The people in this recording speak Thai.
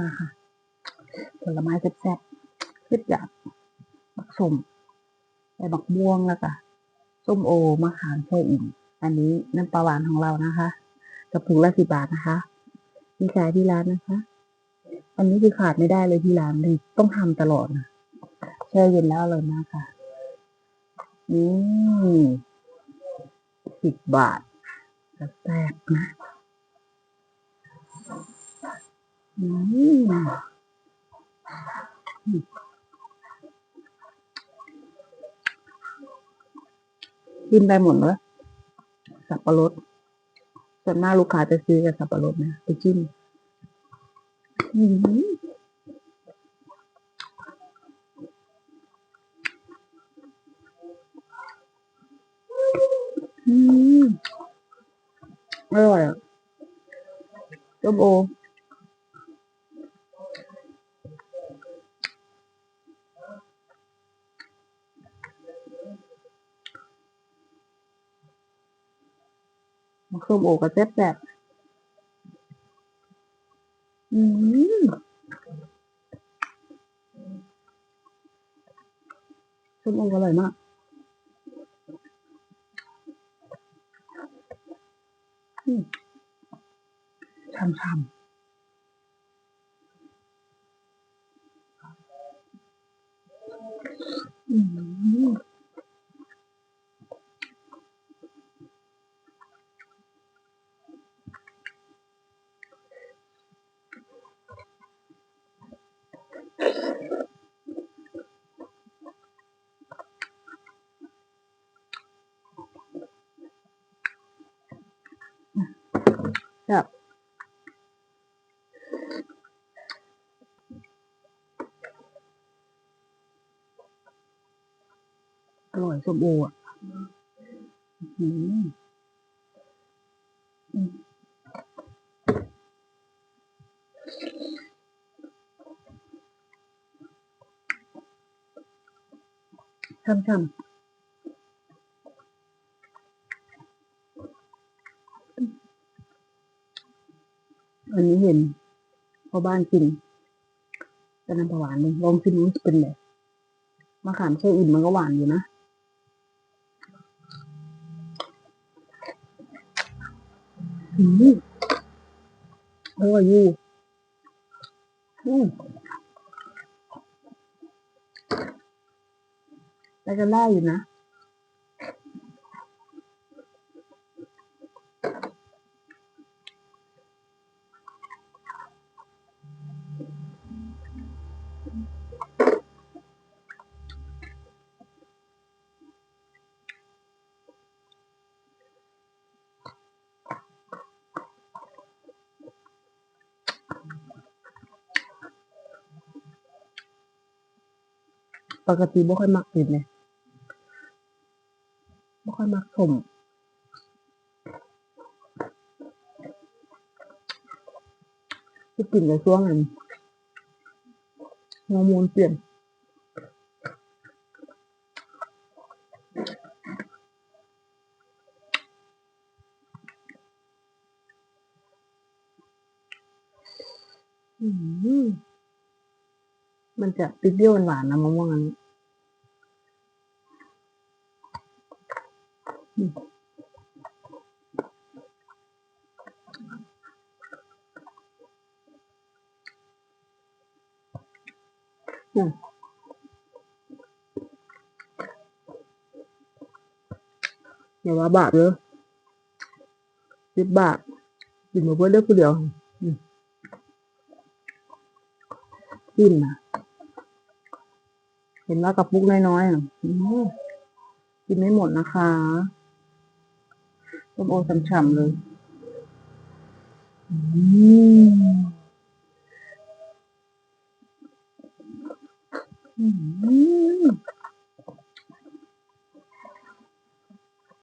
มาค่ะ ผลไม้แซ่บๆขึ้นจากบักส้มใบบักม่วงแล้วก็ส้มโอมะขามแช่อิ่มอันนี้น้ำปลาหวานของเรานะคะกระปุกละสิบบาทนะคะ มีขายที่ร้านนะคะ อันนี้คือขาดไม่ได้เลยที่ร้านเลยต้องทำตลอดนะแช่เย็นแล้วอร่อยมากค่ะนี่สิบบาทแซ่บนะอืม กินไปหมดเลยสับปะรดส่วนมากลูกค้าจะซื้อกับสับปะรดนะไปจิ้มอืมอืมอร่อยอะส้มโอ มันส้มโอกับแซ่บแบบอืมส้มโออร่อยมากอืมช่ำๆอืม แบบอร่อยส้มโออะอืมอืมช่ำๆ อันนี้เห็นพอบ้านกินก็น้ำปลาหวานเลยลองชิมมันจะเป็นไงมะขามแช่อิ่มมันก็หวานอยู่นะอืมอร่อยอยู่อืมไปกันได้อยู่นะ ปกติบ่ค่อยมักกินเลยบ่ค่อยมักสมที่กินในช่วงนั้นฮอร์โมนเปลี่ยนอืม มันจะเปรี้ยวๆหวานๆนะมะม่วงอันนี้อืมอย่าว่าบาทเลยสิบบาทกินมาเพื่อเลือกผู้เดียวอืมกินนะ เห็นว่ากระปุกน้อยๆอะกินไม่หมดนะคะส้มโอฉ่ำๆเลยอืม